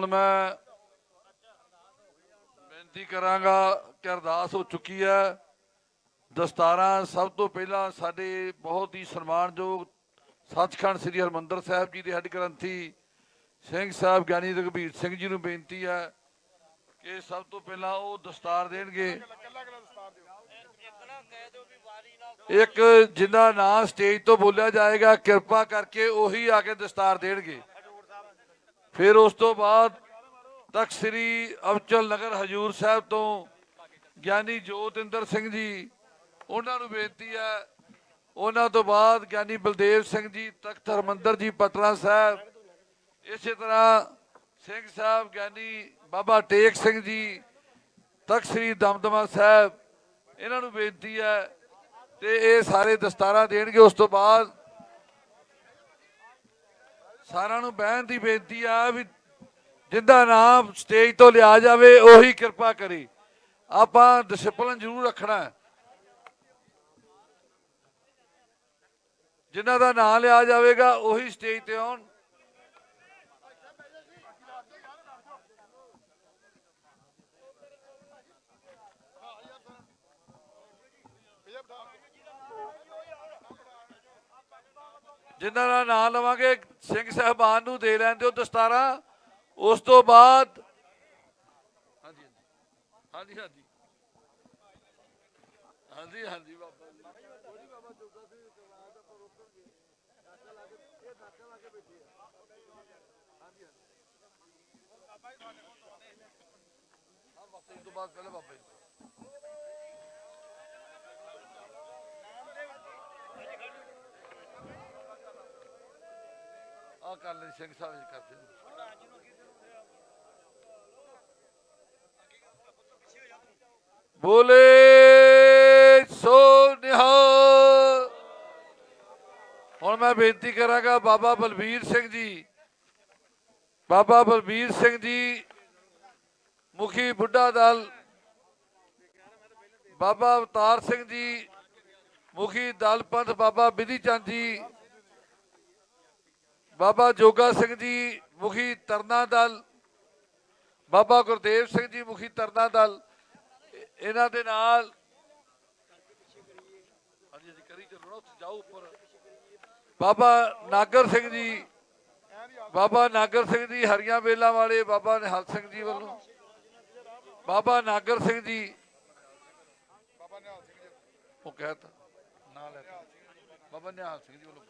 ਹੁਣ ਮੈਂ ਬੇਨਤੀ ਕਰਾਂਗਾ ਕਿ ਅਰਦਾਸ ਹੋ ਚੁੱਕੀ ਹੈ। ਦਸਤਾਰਾਂ ਸਭ ਤੋਂ ਪਹਿਲਾਂ ਸਾਡੇ ਬਹੁਤ ਹੀ ਸਨਮਾਨਯੋਗ ਸੱਚਖੰਡ ਸ੍ਰੀ ਹਰਮੰਦਰ ਸਾਹਿਬ ਜੀ ਦੇ ਹੈੱਡ ਗ੍ਰੰਥੀ ਸਿੰਘ ਸਾਹਿਬ ਗਿਆਨੀ ਰਘਬੀਰ ਸਿੰਘ ਜੀ ਨੂੰ ਬੇਨਤੀ ਹੈ ਕਿ ਸਭ ਤੋਂ ਪਹਿਲਾਂ ਉਹ ਦਸਤਾਰ ਦੇਣਗੇ। ਇੱਕ ਜਿੰਦਾ ਨਾਂ ਸਟੇਜ ਤੋਂ ਬੋਲਿਆ ਜਾਏਗਾ, ਕਿਰਪਾ ਕਰਕੇ ਉਹੀ ਆ ਕੇ ਦਸਤਾਰ ਦੇਣਗੇ। ਫਿਰ ਉਸ ਤੋਂ ਬਾਅਦ ਤਖਤ ਸ੍ਰੀ ਅਵਚਲ ਨਗਰ ਹਜੂਰ ਸਾਹਿਬ ਤੋਂ ਗਿਆਨੀ ਜੋਤਿੰਦਰ ਸਿੰਘ ਜੀ, ਉਹਨਾਂ ਨੂੰ ਬੇਨਤੀ ਹੈ, ਉਹਨਾਂ ਤੋਂ ਬਾਅਦ ਗਿਆਨੀ ਬਲਦੇਵ ਸਿੰਘ ਜੀ, ਤਖਤ ਹਰਮੰਦਰ ਜੀ, ਪਟਨਾ ਸਾਹਿਬ, ਇਸੇ ਤਰ੍ਹਾਂ ਸਿੰਘ ਸਾਹਿਬ, ਗਿਆਨੀ ਬਾਬਾ ਟੇਕ ਸਿੰਘ ਜੀ, ਤਖਤ ਸ੍ਰੀ ਦਮਦਮਾ ਸਾਹਿਬ, ਇਹਨਾਂ ਨੂੰ ਬੇਨਤੀ ਹੈ ਤੇ ਇਹ ਸਾਰੇ ਦਸਤਾਰਾਂ ਦੇਣਗੇ। ਉਸ ਤੋਂ ਬਾਅਦ ਸਾਰਿਆਂ ਨੂੰ ਬਹਿਣ ਦੀ ਬੇਨਤੀ ਆ ਵੀ ਜਿੰਦਾ ਨਾਮ ਸਟੇਜ ਤੋਂ ਲਿਆ ਜਾਵੇ, ਉਹੀ ਕਿਰਪਾ ਕਰੇ। ਆਪਾਂ ਡਿਸਪਲਨ ਜ਼ਰੂਰ ਰੱਖਣਾ ਹੈ। ਜਿਨ੍ਹਾਂ ਦਾ ਨਾਮ ਲਿਆ ਜਾਵੇਗਾ, ਉਹੀ ਸਟੇਜ ਤੇ ਆਉਣ। ਜਿਨ੍ਹਾਂ ਦਾ ਨਾਂ ਲਵਾਂਗੇ, ਸਿੰਘ ਸਾਹਿਬਾਨ ਨੂੰ ਦੇ ਲੈਣ ਦਿਓ ਦਸਤਾਰਾਂ। ਉਸ ਤੋਂ ਬਾਅਦ ਹਾਂਜੀ ਹਾਂਜੀ। ਹਾਂਜੀ ਹਾਂਜੀ। ਹਾਂਜੀ ਬਾਬਾ ਜੀ। ਕੋਈ ਬਾਬਾ ਜੋਗਾ ਕੇ ਇਹ ਨਾਕਾ ਲਾ ਕੇ ਬੈਠੇ ਆ ਹਾਂਜੀ ਹਾਂਜੀ ਬਾਬਾ ਜੀ ਤੁਹਾਡੇ ਕੋਲ ਹਾਂ ਬਾਬਾ ਜੀ ਤੋਂ ਬਾਅਦ ਪਹਿਲੇ ਬਾਬਾ ਜੀ ਆ ਕਰ ਲੈ, ਸਿੰਘ ਸਾਹਿਬ ਜੀ ਕਰਦੇ ਬੋਲੇ, ਸੋ ਨਿਹਾਲ ਹੁਣ ਮੈਂ ਬੇਨਤੀ ਕਰਾਂਗਾ ਬਾਬਾ ਬਲਬੀਰ ਸਿੰਘ ਜੀ, ਬਾਬਾ ਬਲਬੀਰ ਸਿੰਘ ਜੀ, ਮੁਖੀ ਬੁੱਢਾ ਦਲ, ਬਾਬਾ ਅਵਤਾਰ ਸਿੰਘ ਜੀ, ਮੁਖੀ ਦਲ ਪੰਥ ਬਾਬਾ ਬਿਧੀ ਚੰਦ ਜੀ ਬਾਬਾ ਜੋਗਾ ਸਿੰਘ ਜੀ ਮੁਖੀ ਤਰਨਾ ਦਲ, ਬਾਬਾ ਗੁਰਦੇਵ ਸਿੰਘ ਜੀ ਮੁਖੀ ਤਰਨਾ ਦਲ, ਇਹਨਾਂ ਦੇ ਨਾਲ ਹਾਂਜੀ ਜੀ ਕਰੀ ਚੱਲੋ ਉੱਥੇ ਜਾਓ ਉੱਪਰ। ਬਾਬਾ ਨਾਗਰ ਸਿੰਘ ਜੀ, ਬਾਬਾ ਨਾਗਰ ਸਿੰਘ ਜੀ ਹਰੀਆਂ ਵੇਲਾ ਵਾਲੇ, ਬਾਬਾ ਨਿਹਾਲ ਸਿੰਘ ਜੀ ਵੱਲੋਂ। ਬਾਬਾ ਨਾਗਰ ਸਿੰਘ ਜੀ, ਉਹ ਕਹਿਤਾ। ਨਾਂ ਲੈ ਬਾਬਾ ਨਿਹਾਲ ਸਿੰਘ ਜੀ ਵੱਲੋਂ।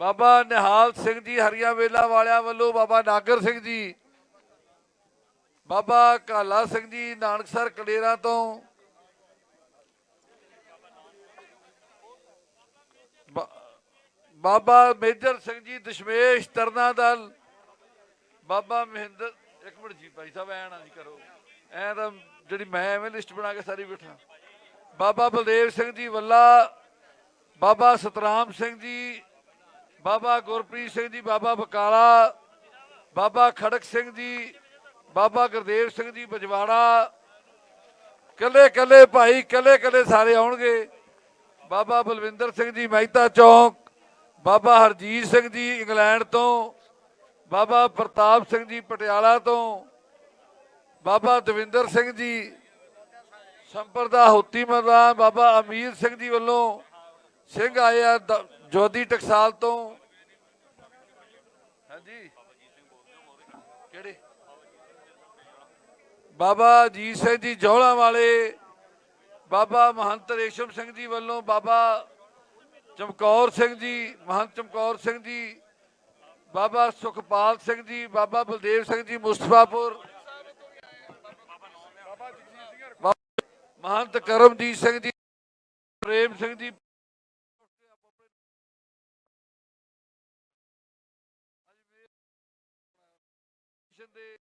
ਬਾਬਾ ਨਿਹਾਲ ਸਿੰਘ ਜੀ ਹਰੀਆਂ ਵੇਲਾ ਵਾਲਿਆਂ ਵੱਲੋਂ ਬਾਬਾ ਨਾਗਰ ਸਿੰਘ ਜੀ, ਬਾਬਾ ਕਾਲਾ ਸਿੰਘ ਜੀ ਨਾਨਕਸਰ ਕਲੇਰਾ ਤੋਂ। ਬਾਬਾ ਮੇਜਰ ਸਿੰਘ ਜੀ ਦਸ਼ਮੇਸ਼ ਤਰਨਾ ਦਲ। ਬਾਬਾ ਮਹਿੰਦਰ ਇੱਕ ਮਿੰਟ ਜੀ ਭਾਈ ਸਾਹਿਬ, ਐ ਨਾ ਜੀ ਕਰੋ। ਐ ਤਾਂ ਜਿਹੜੀ ਮੈਂ ਐਵੇਂ ਲਿਸਟ ਬਣਾ ਕੇ ਸਾਰੀ ਬਿਠਾ। ਬਾਬਾ ਬਲਦੇਵ ਸਿੰਘ ਜੀ ਵੱਲਾ, ਬਾਬਾ ਸਤਰਾਮ ਸਿੰਘ ਜੀ ਬਾਬਾ ਗੁਰਪ੍ਰੀਤ ਸਿੰਘ ਜੀ, ਬਾਬਾ ਬਕਾਲਾ, ਬਾਬਾ ਖੜਕ ਸਿੰਘ ਜੀ, ਬਾਬਾ ਗੁਰਦੇਵ ਸਿੰਘ ਜੀ, ਬਜਵਾੜਾ। ਕੱਲੇ ਕੱਲੇ ਭਾਈ ਕੱਲੇ ਕੱਲੇ ਸਾਰੇ ਆਉਣਗੇ। ਬਾਬਾ ਬਲਵਿੰਦਰ ਸਿੰਘ ਜੀ, ਮਹਿਤਾ ਚੌਂਕ। ਬਾਬਾ ਹਰਜੀਤ ਸਿੰਘ ਜੀ, ਇੰਗਲੈਂਡ ਤੋਂ। ਬਾਬਾ ਪ੍ਰਤਾਪ ਸਿੰਘ ਜੀ, ਪਟਿਆਲਾ ਤੋਂ। ਬਾਬਾ ਦਵਿੰਦਰ ਸਿੰਘ ਜੀ, ਸੰਪਰਦਾ ਹੋਤੀ ਮਰਦਾ। ਬਾਬਾ ਅਮੀਰ ਸਿੰਘ ਜੀ ਵੱਲੋਂ ਸਿੰਘ ਆਏ ਆ ਦ- ਜੋਧੀ ਟਕਸਾਲ ਤੋਂ ਹਾਂਜੀ। ਕਿਹੜੇ? ਬਾਬਾ ਅਜੀਤ ਸਿੰਘ ਜੀ ਜੌਲਾ ਵਾਲੇ ਬਾਬਾ ਮਹੰਤ ਰੇਸ਼ਮ ਸਿੰਘ ਜੀ ਵੱਲੋਂ ਬਾਬਾ ਚਮਕੌਰ ਸਿੰਘ ਜੀ ਮਹੰਤ ਚਮਕੌਰ ਸਿੰਘ ਜੀ ਬਾਬਾ ਸੁਖਪਾਲ ਸਿੰਘ ਜੀ ਬਾਬਾ ਬਲਦੇਵ ਸਿੰਘ ਜੀ ਮੁਸਤਫਾਪੁਰ ਮਹੰਤ ਕਰਮਜੀਤ ਸਿੰਘ ਜੀ ਪ੍ਰੇਮ ਸਿੰਘ ਜੀ mentioned this.